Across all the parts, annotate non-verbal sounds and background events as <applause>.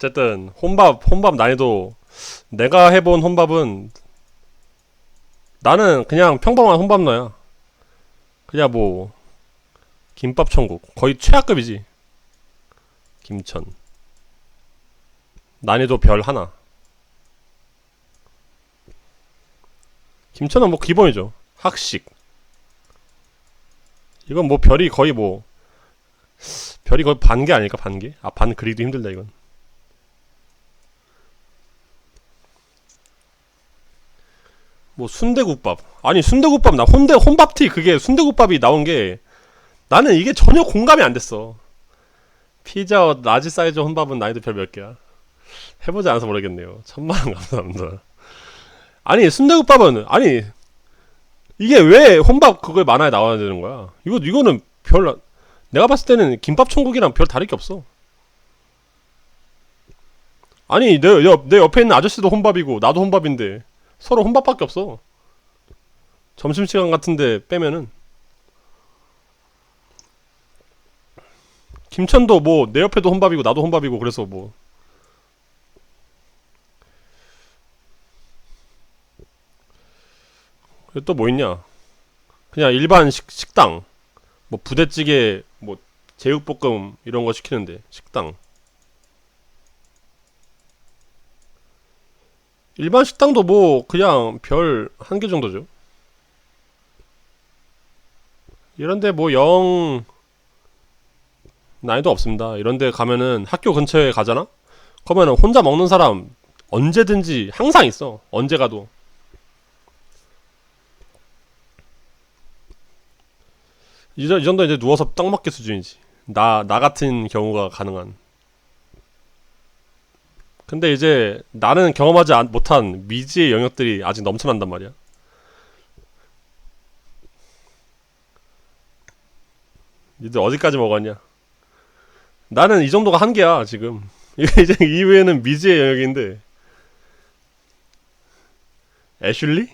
어쨌든 혼밥 혼밥 난이도 내가 해본 혼밥은 나는 그냥 평범한 혼밥 너야. 그냥 뭐 김밥 천국 거의 최하급이지. 김천 난이도 별 하나. 김천은 뭐 기본이죠. 학식. 이건 뭐 별이 거의 뭐 별이 거의 반 개 아닐까 반 개? 아 반 그리기도 힘들다 이건. 뭐 순대국밥. 아니 순대국밥 나 혼대 혼밥티 그게 순대국밥이 나온 게 나는 이게 전혀 공감이 안 됐어. 피자 라지 사이즈 혼밥은 난이도 별 몇 개야. 해보지 않아서 모르겠네요. 천만 원 감사합니다. 아니 순대국밥은 아니 이게 왜 혼밥 그거에 만화에 나와야 되는 거야? 이거 이거는 별 내가 봤을 때는 김밥 천국이랑 별 다를 게 없어. 아니 내, 옆, 내 옆에 있는 아저씨도 혼밥이고 나도 혼밥인데 서로 혼밥밖에 없어. 점심시간 같은데 빼면은 김천도 뭐 내 옆에도 혼밥이고 나도 혼밥이고 그래서 뭐 또 뭐 있냐? 그냥 일반 식, 식당 뭐 부대찌개 뭐 제육볶음 이런 거 시키는데 식당 일반 식당도 뭐 그냥 별 한 개 정도죠. 이런데 뭐 영 난이도 없습니다. 이런데 가면은 학교 근처에 가잖아? 그러면은 혼자 먹는 사람 언제든지 항상 있어. 언제 가도. 이, 정도 이제 누워서 떡 먹기 수준이지. 나, 나 같은 경우가 가능한. 근데 이제 나는 경험하지 않- 못한 미지의 영역들이 아직 넘쳐난단 말이야. 니들 어디까지 먹었냐? 나는 이 정도가 한계야 지금. <laughs> 이제 이후에는 미지의 영역인데. 애슐리?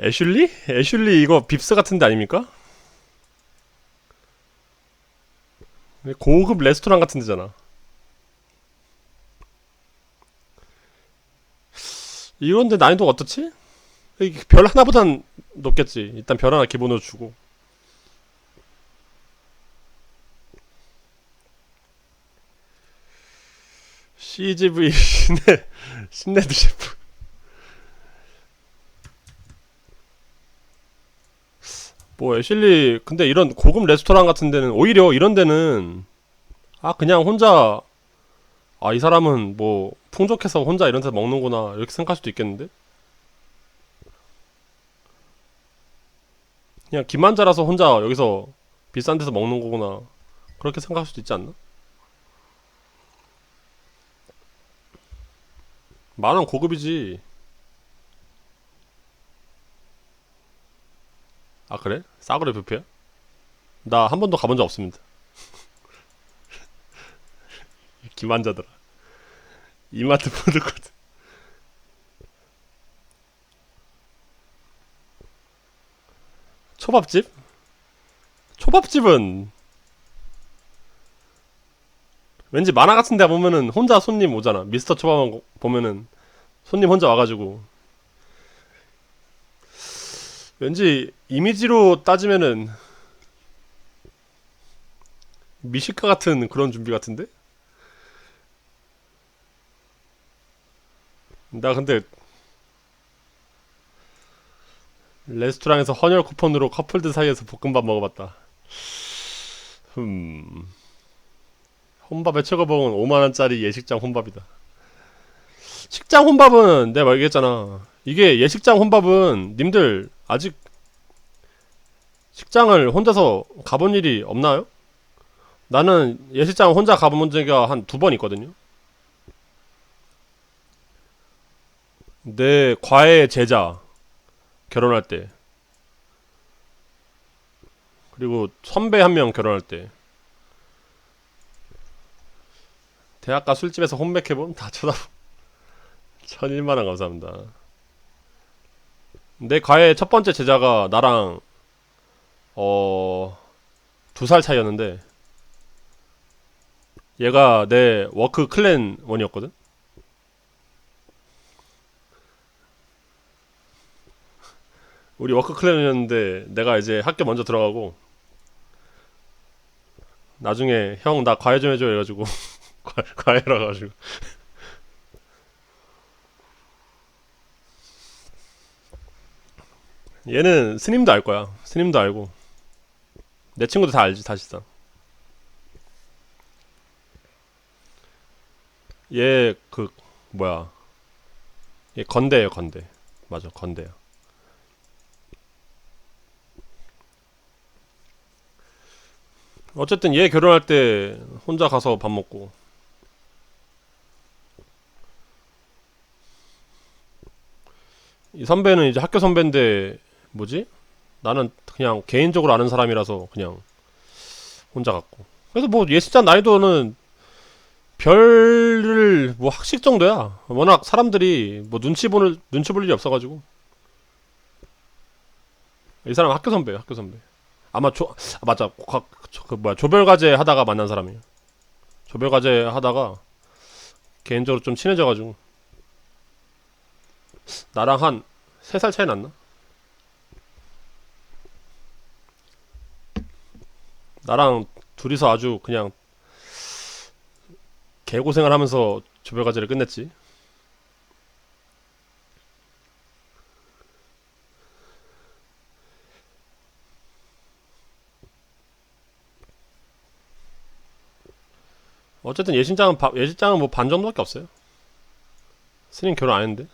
애슐리? 애슐리 이거 빕스 같은데 아닙니까? 고급 레스토랑 같은 데잖아. 이런데 난이도가 어떻지? 별 하나보단 높겠지. 일단 별 하나 기본으로 주고. CGV <laughs> 신내 신내드 셰프. 뭐 애슐리 근데 이런 고급 레스토랑 같은 데는 오히려 이런 데는 아 그냥 혼자 아 이 사람은 뭐 풍족해서 혼자 이런 데서 먹는구나 이렇게 생각할 수도 있겠는데 그냥 기만자라서 혼자 여기서 비싼 데서 먹는 거구나 그렇게 생각할 수도 있지 않나? 만원 고급이지 아 그래? 싸구려 뷔페야? 나 한 번도 가본 적 없습니다 <laughs> 기만자들아 이마트 푸드코트 초밥집? 초밥집은 왠지 만화 같은 데 보면은 혼자 손님 오잖아 미스터 초밥 보면은 손님 혼자 와가지고 왠지 이미지로 따지면은 미식가 같은 그런 준비 같은데? 나 근데 레스토랑에서 헌혈 쿠폰으로 커플들 사이에서 볶음밥 먹어봤다. 흠. 혼밥의 최고봉은 5만원짜리 예식장 혼밥이다. 식장 혼밥은 내가 말했잖아. 이게 예식장 혼밥은 님들 아직 식장을 혼자서 가본 일이 없나요? 나는 예식장 혼자 가본 적이 한두 번 있거든요. 내 과외 제자 결혼할 때. 그리고 선배 한 명 결혼할 때. 대학가 술집에서 혼맥해본 다 쳐다보 <laughs> 천일만원 감사합니다. 내 과외 첫 번째 제자가 나랑 어 두 살 차이였는데 얘가 내 워크 클랜 원이었거든. 우리 워크 클랜이었는데 내가 이제 학교 먼저 들어가고 나중에 형 나 과외 좀 해줘 해가지고 <laughs> 과- 과외라 가지고. 얘는 스님도 알 거야. 스님도 알고. 내 친구도 다 알지 사실상 얘 그 뭐야. 얘 건대예요 건대. 맞아 건대야 어쨌든 얘 결혼할 때 혼자 가서 밥 먹고. 이 선배는 이제 학교 선배인데 뭐지? 나는 그냥 개인적으로 아는 사람이라서 그냥 혼자 갔고. 그래서 뭐 예식장 나이도는 별을 뭐 학식 정도야. 워낙 사람들이 뭐 눈치 보는 눈치 볼 일이 없어가지고. 이 사람 은 학교 선배야 학교 선배 아마 조 아, 맞아. 과- 저- 그 뭐야. 조별 과제 하다가 만난 사람이에요. 조별 과제 하다가 개인적으로 좀 친해져가지고 나랑 한 세 살 차이 났나? 나랑 둘이서 아주 그냥 개고생을 하면서 조별 과제를 끝냈지 어쨌든 예식장은 바- 예식장은 뭐 반 정도밖에 없어요. 스님 결혼 안 했는데.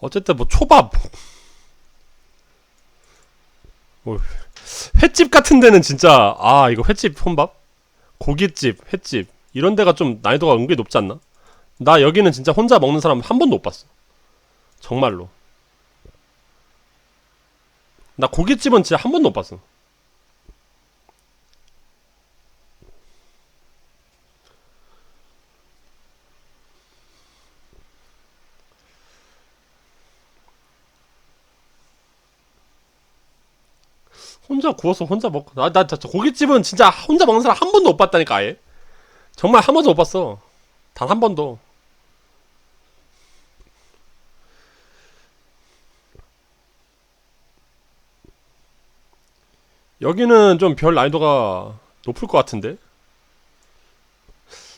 어쨌든 뭐 초밥, 뭐 횟집 같은 데는 진짜 아 이거 횟집 혼밥, 고깃집, 횟집 이런 데가 좀 난이도가 은근히 높지 않나? 나 여기는 진짜 혼자 먹는 사람 한 번도 못 봤어. 정말로. 나 고깃집은 진짜 한 번도 못 봤어. 혼자 구워서 혼자 먹고 나, 나 진짜 고깃집은 진짜 혼자 먹는 사람 한 번도 못 봤다니까 아예. 정말 한 번도 못 봤어. 단 한 번도. 여기는 좀 별 난이도가 높을 것 같은데?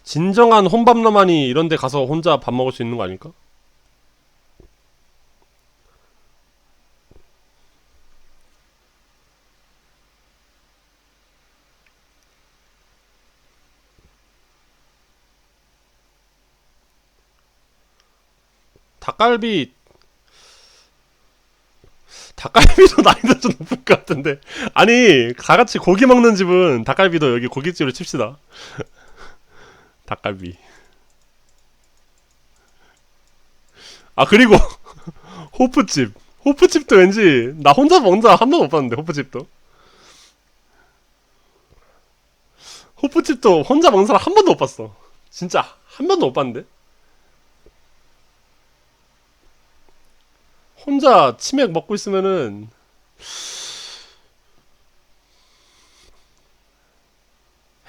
진정한 혼밥러만이 이런 데 가서 혼자 밥 먹을 수 있는 거 아닐까? 닭갈비 닭갈비도 <laughs> 난이도 좀 높을 것 같은데. 아니 다 같이 고기 먹는 집은 닭갈비도 여기 고깃집으로 칩시다. <laughs> 닭갈비. 아 그리고 <laughs> 호프집. 호프집도 왠지 나 혼자 먹자 한 번도 못 봤는데 호프집도. 호프집도 혼자 먹는 사람 한 번도 못 봤어. 진짜 한 번도 못 봤는데 혼자 치맥 먹고 있으면은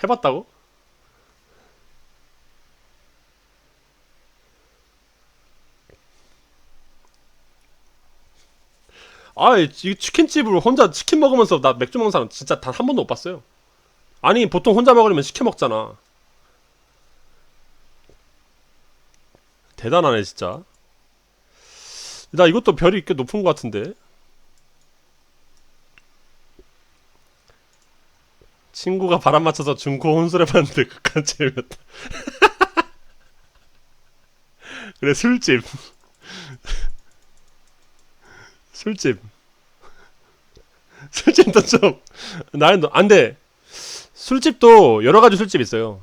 해봤다고? 아, 이 치킨집으로 혼자 치킨 먹으면서 나 맥주 먹는 사람 진짜 단 한 번도 못 봤어요. 아니, 보통 혼자 먹으려면 시켜 먹잖아. 대단하네, 진짜. 나 이것도 별이 꽤 높은 것 같은데. 친구가 바람 맞춰서 중고 혼술해봤는데 극한 체험이었다. <laughs> 그래 술집. <laughs> 술집. 술집도 좀 나는 안돼. 술집도 여러 가지 술집 있어요.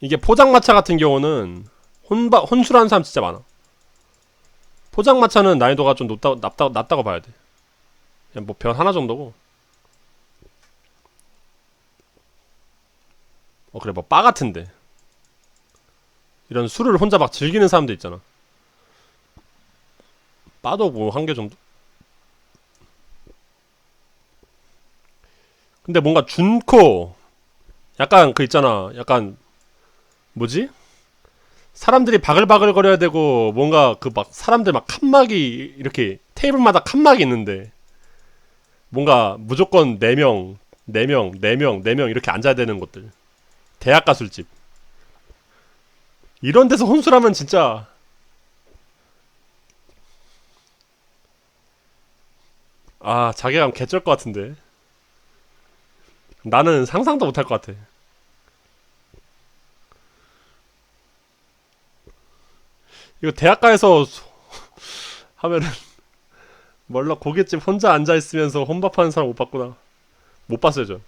이게 포장마차 같은 경우는 혼바 혼술하는 사람 진짜 많아. 포장마차는 난이도가 좀 높다, 낮다, 낮다고 봐야 돼. 그냥 뭐별 하나 정도고. 어, 그래, 뭐, 바 같은데. 이런 술을 혼자 막 즐기는 사람도 있잖아. 바도 뭐, 한 개 정도? 근데 뭔가 준코 약간 그 있잖아 약간 뭐지 사람들이 바글바글 거려야 되고 뭔가 그 막 사람들 막 칸막이 이렇게 테이블마다 칸막이 있는데 뭔가 무조건 4명 4명 4명 4명 이렇게 앉아야 되는 곳들. 대학 가 술집. 이런 데서 혼술하면 진짜 아 자괴감 개쩔 것 같은데. 나는 상상도 못할 것 같아 이거 대학가에서 소- <laughs> 하면은 몰라 고깃집 혼자 앉아 있으면서 혼밥하는 사람 못 봤구나. 못 봤어요 저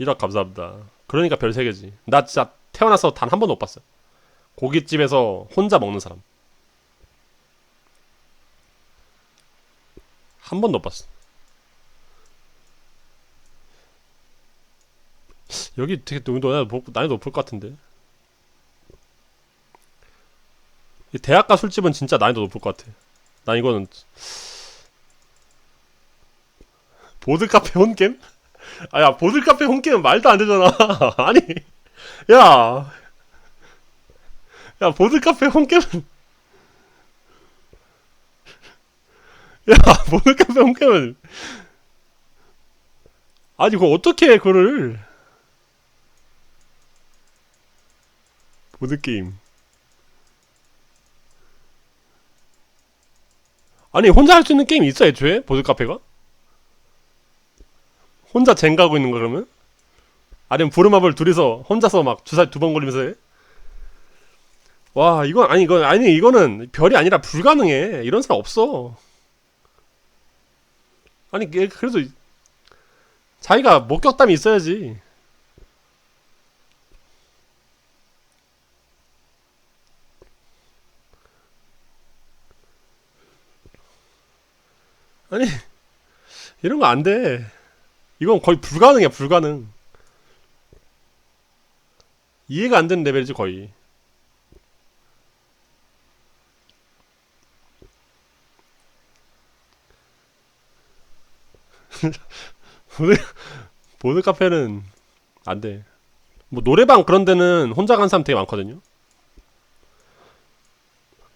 1억 감사합니다. 그러니까 별 3개지. 나 진짜 태어나서 단 한 번도 못 봤어요. 고깃집에서 혼자 먹는 사람. 한 번도 못 봤어. 여기 되게 너 난이도 높을 것 같은데 이 대학가 술집은 진짜 난이도 높을 것 같아. 난 이거는 보드 카페 홈게임? 아야 보드 카페 홈게임은 말도 안 되잖아. <laughs> 아니 야. 야 보드 카페 홈게임은 야 보드 카페 홈게임은 아니 그거 어떻게 해 그거를 보드 게임 아니 혼자 할 수 있는 게임이 있어 애초에 보드 카페가? 혼자 젠 가고 있는 거 그러면? 아니면 부르마블 둘이서 혼자서 막 주사위 두번 걸리면서 해? 와 이건 아니 이건 아니 이거는 별이 아니라 불가능해 이런 사람 없어 아니 얘 그래도 자기가 목격담이 있어야지 아니 이런 거 안 돼. 이건 거의 불가능이야 불가능. 이해가 안 되는 레벨이지 거의. <laughs> 보드 보드 카페는 안 돼. 뭐 노래방 그런 데는 혼자 간 사람 되게 많거든요.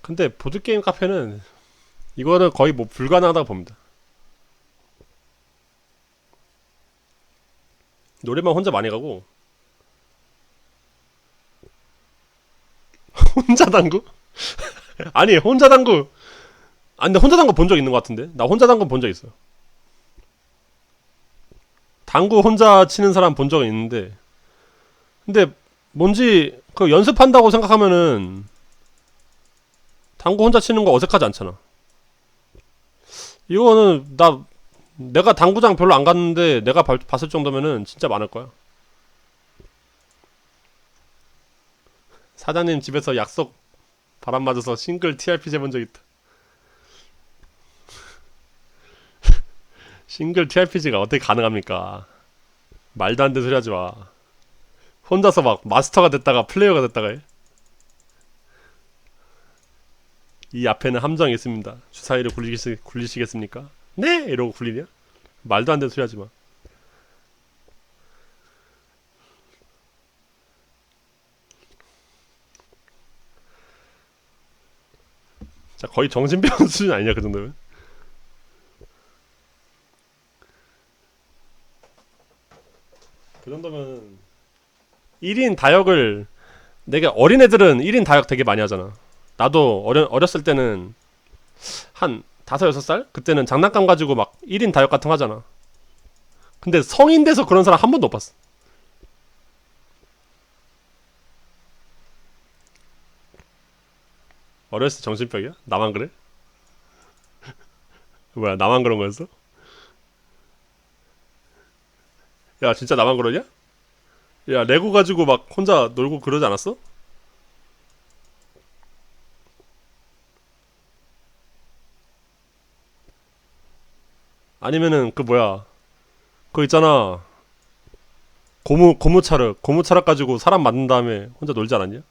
근데 보드 게임 카페는 이거는 거의 뭐 불가능하다고 봅니다. 노래방 혼자 많이 가고. <laughs> 혼자 당구? <laughs> 아니 혼자 당구. 아 근데 혼자 당구 본 적 있는 것 같은데? 나 혼자 당구 본 적 있어 당구 혼자 치는 사람 본 적은 있는데. 근데 뭔지 그 연습한다고 생각하면은 당구 혼자 치는 거 어색하지 않잖아. 이거는 나 내가 당구장 별로 안 갔는데 내가 발- 봤을 정도면은 진짜 많을 거야. 사장님 집에서 약속 바람 맞아서 싱글 TRPG 해본 적 있다. <laughs> 싱글 TRPG가 어떻게 가능합니까? 말도 안 되는 소리 하지 마. 혼자서 막 마스터가 됐다가 플레이어가 됐다가 해. 이 앞에는 함정이 있습니다. 주사위를 굴리시, 굴리시겠습니까? 네! 이러고 굴리냐? 말도 안 되는 소리 하지 마. 자, 거의 정신병 <laughs> 수준 아니냐, 그 정도면? 그 정도면 1인 다역을 내가 어린애들은 1인 다역 되게 많이 하잖아. 나도 어려, 어렸을 때는 한 다섯 여섯 살 그때는 장난감 가지고 막 1인 다역 같은 거 하잖아. 근데 성인 돼서 그런 사람 한 번도 못 봤어. 어렸을 때 정신병이야? 나만 그래? <laughs> 뭐야 나만 그런 거였어? 야 진짜 나만 그러냐? 야 레고 가지고 막 혼자 놀고 그러지 않았어? 아니면은 그 뭐야 그거 있잖아 고무 고무차를 고무차를 가지고 사람 만든 다음에 혼자 놀지 않았냐?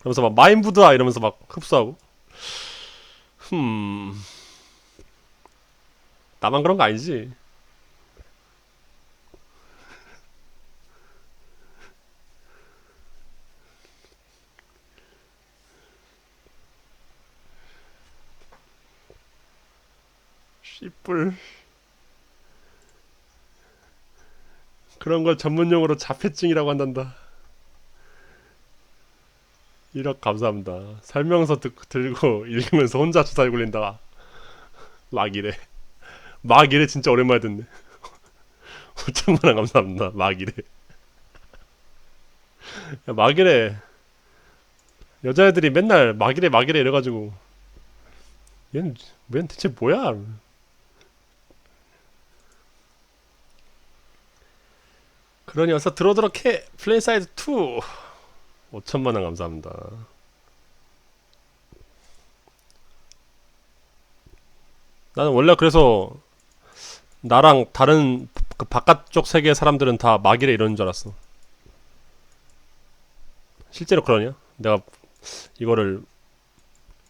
그러면서 막 마인부드아 이러면서 막 흡수하고 흠 나만 그런 거 아니지? 씨뿔. 그런 걸 전문용어로 자폐증이라고 한단다. 1억 감사합니다. 설명서 듣, 들고 읽으면서 혼자 주사위 굴린다. 막이래. 막이래 진짜 오랜만에 듣네. <laughs> 5천만원 감사합니다. 막이래. 야, 막이래. 여자애들이 맨날 막이래 막이래 이래가지고. 얘는 얘는 대체 뭐야 그러니 어서 들어오도록 해. 플레이 사이즈 2 5천만원 감사합니다. 나는 원래 그래서 나랑 다른 그 바깥쪽 세계 사람들은 다 막이래 이러는 줄 알았어. 실제로 그러냐? 내가 이거를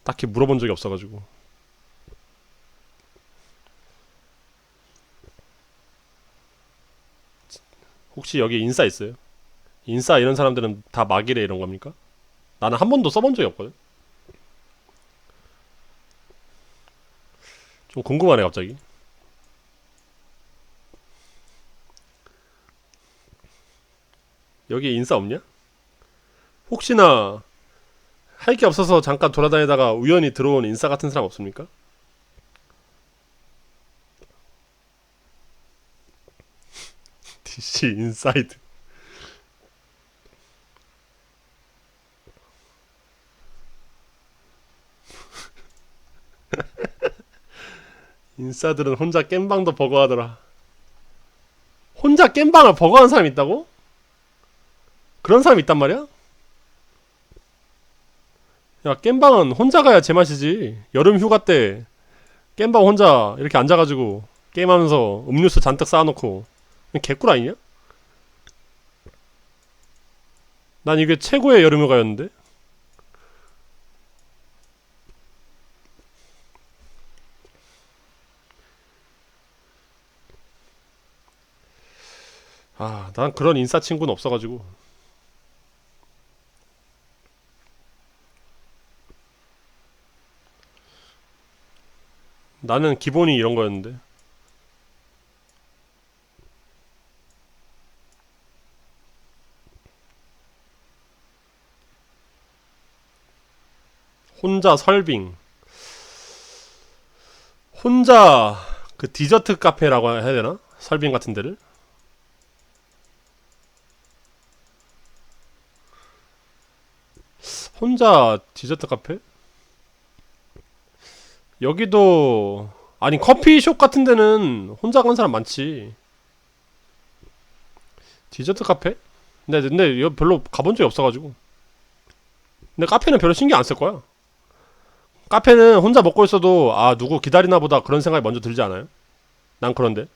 딱히 물어본 적이 없어가지고 혹시 여기 인싸 있어요? 인싸 이런 사람들은 다 막이래 이런 겁니까? 나는 한 번도 써본 적이 없거든. 좀 궁금하네 갑자기. 여기 인싸 없냐? 혹시나 할 게 없어서 잠깐 돌아다니다가 우연히 들어온 인싸 같은 사람 없습니까? DC 인사이드 인싸들은 혼자 겜방도 버거하더라. 혼자 겜방을 버거하는 사람 있다고? 그런 사람 있단 말이야? 야, 겜방은 혼자 가야 제맛이지. 여름 휴가 때 겜방 혼자 이렇게 앉아가지고 게임하면서 음료수 잔뜩 쌓아놓고 개꿀 아니냐? 난 이게 최고의 여름 휴가였는데? 아, 난 그런 인싸 친구는 없어가지고. 나는 기본이 이런 거였는데. 혼자 설빙. 혼자 그 디저트 카페라고 해야 되나? 설빙 같은 데를? 혼자 디저트 카페? 여기도 아니 커피숍 같은 데는 혼자 간 사람 많지. 디저트 카페? 근데 근데 이거 별로 가본 적이 없어가지고. 근데 카페는 별로 신경 안 쓸 거야. 카페는 혼자 먹고 있어도 아 누구 기다리나 보다 그런 생각이 먼저 들지 않아요? 난 그런데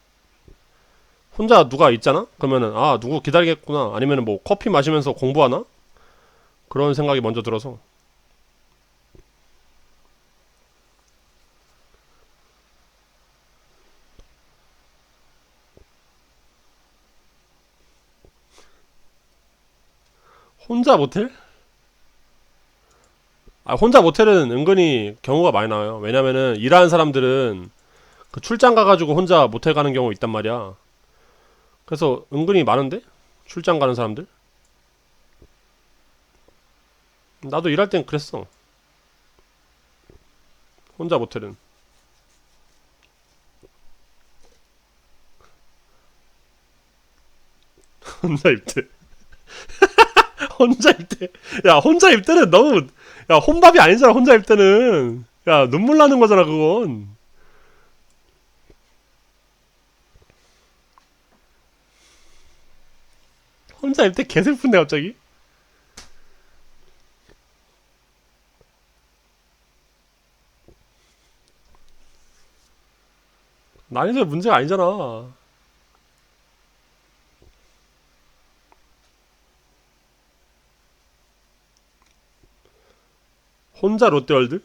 혼자 누가 있잖아? 그러면은 아 누구 기다리겠구나 아니면은 뭐 커피 마시면서 공부하나? 그런 생각이 먼저 들어서 혼자 모텔? 아 혼자 모텔은 은근히 경우가 많이 나와요. 왜냐면은 일하는 사람들은 그 출장 가가지고 혼자 모텔 가는 경우 있단 말이야. 그래서 은근히 많은데 출장 가는 사람들? 나도 일할 땐 그랬어. 혼자 모텔은. <laughs> 혼자 입대. <laughs> 혼자 입대. 야, 혼자 입대는 너무, 야, 혼밥이 아니잖아, 혼자 입대는. 야, 눈물 나는 거잖아, 그건. 혼자 입대 개슬픈데, 갑자기? 난이도 문제가 아니잖아. 혼자 롯데월드?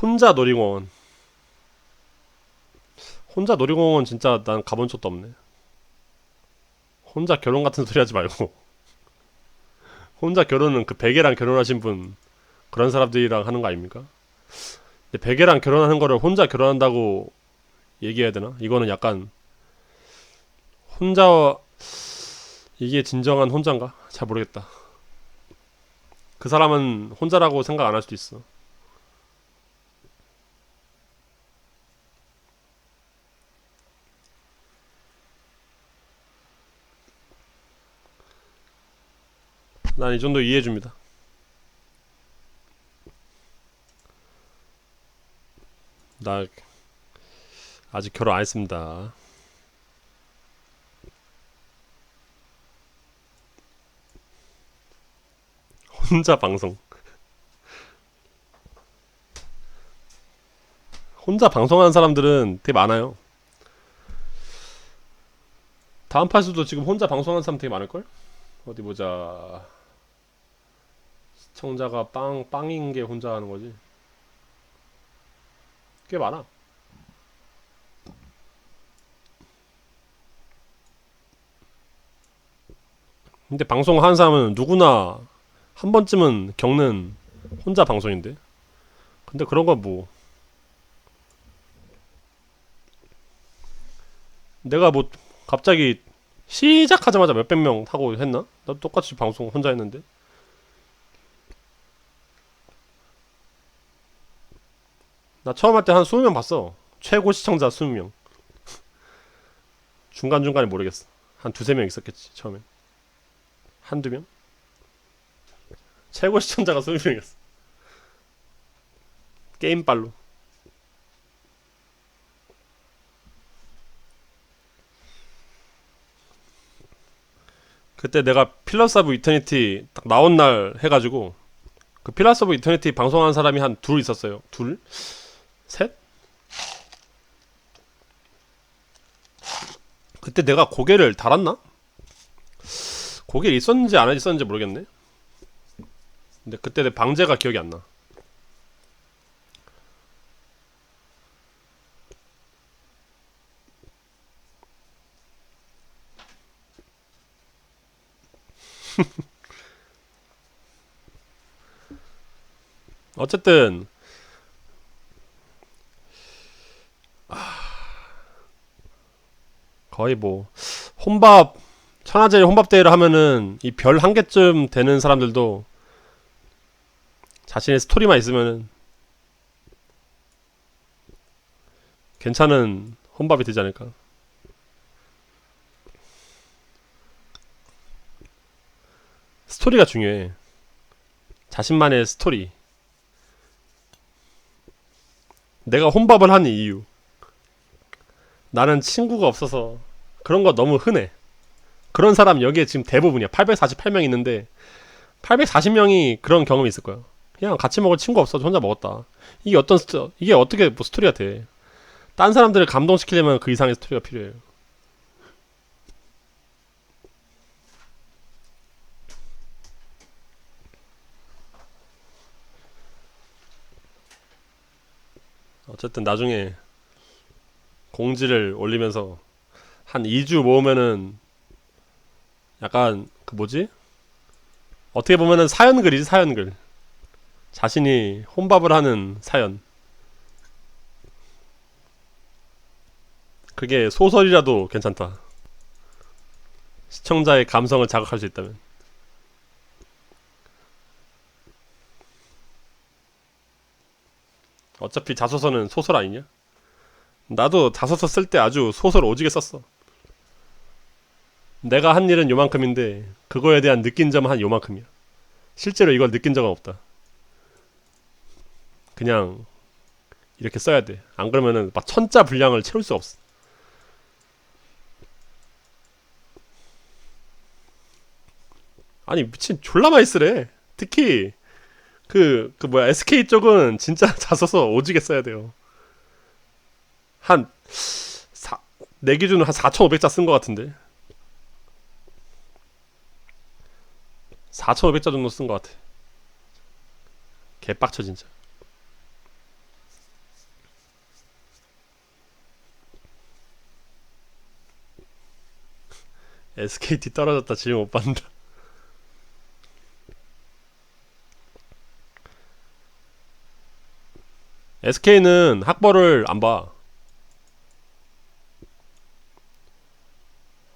혼자 놀이공원. 혼자 놀이공원 진짜 난 가본 적도 없네. 혼자 결혼 같은 소리 하지 말고. 혼자 결혼은 그 베개랑 결혼하신 분 그런 사람들이랑 하는 거 아닙니까? 근데 베개랑 결혼하는 거를 혼자 결혼한다고 얘기해야 되나? 이거는 약간 혼자 이게 진정한 혼자인가? 잘 모르겠다. 그 사람은 혼자라고 생각 안 할 수도 있어. 난 이 정도 이해해 줍니다. 나 아직 결혼 안 했습니다. 혼자 방송. 혼자 방송하는 사람들은 되게 많아요. 다음 파수도 지금 혼자 방송하는 사람 되게 많을걸? 어디 보자. 시청자가 빵, 빵인 게 혼자 하는 거지. 꽤 많아. 근데 방송 하는 사람은 누구나 한 번쯤은 겪는 혼자 방송인데. 근데 그런 건 뭐. 내가 뭐 갑자기 시작하자마자 몇백 명 타고 했나? 나 똑같이 방송 혼자 했는데. 나 처음 할 때 한 20명 봤어. 최고 시청자 20명. <laughs> 중간중간에 모르겠어. 한 두세 명 있었겠지, 처음엔. 한두 명? 최고 시청자가 20명이었어. 게임빨로. 그때 내가 필러스 오브 이터니티 딱 나온 날 해가지고 그 필러스 오브 이터니티 방송하는 사람이 한 둘 있었어요. 둘? 셋? 그때 내가 고개를 달았나? 고개를 있었는지 안 있었는지 모르겠네. 근데 그때 내 방제가 기억이 안 나. <laughs> 어쨌든 아, 거의 뭐 혼밥 천하제일 혼밥 대회를 하면은 이 별 한 개쯤 되는 사람들도 자신의 스토리만 있으면은 괜찮은 혼밥이 되지 않을까. 스토리가 중요해. 자신만의 스토리. 내가 혼밥을 하는 이유. 나는 친구가 없어서 그런 거 너무 흔해. 그런 사람 여기에 지금 대부분이야. 848명 있는데 840명이 그런 경험이 있을 거야. 그냥 같이 먹을 친구 없어서 혼자 먹었다. 이게 어떤 스토 이게 어떻게 뭐 스토리가 돼? 딴 사람들을 감동시키려면 그 이상의 스토리가 필요해요. 어쨌든 나중에 공지를 올리면서 한 2주 모으면은 약간 그 뭐지? 어떻게 보면은 사연글이지 사연글. 자신이 혼밥을 하는 사연. 그게 소설이라도 괜찮다. 시청자의 감성을 자극할 수 있다면. 어차피 자소서는 소설 아니냐? 나도 자소서 쓸 때 아주 소설 오지게 썼어. 내가 한 일은 요만큼인데 그거에 대한 느낀 점은 한 요만큼이야. 실제로 이걸 느낀 적은 없다. 그냥 이렇게 써야 돼. 안 그러면은 막 천자 분량을 채울 수 없어. 아니 미친 졸라 많이 쓰래. 특히 그, 그 뭐야, SK 쪽은 진짜 <laughs> 자소서 오지게 써야 돼요. 한, 사, 내 기준으로 한 4,500자 쓴 것 같은데. 4,500자 정도 쓴 것 같아. 개빡쳐, 진짜. SKT 떨어졌다, 지금 못 받는다. SK는 학벌을 안 봐.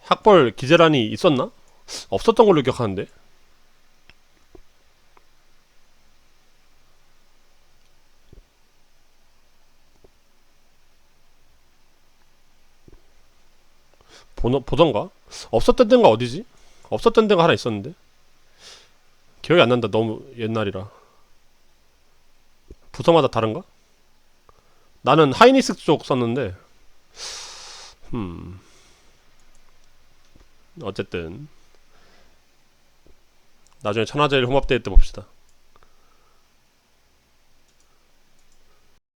학벌 기재란이 있었나? 없었던 걸로 기억하는데. 보너, 보던가? 없었던 데가 어디지? 없었던 데가 하나 있었는데. 기억이 안 난다. 너무 옛날이라. 부서마다 다른가? 나는 하이니스 쪽 썼는데. 음. 어쨌든 나중에 천하제일 홍합대회 때 봅시다.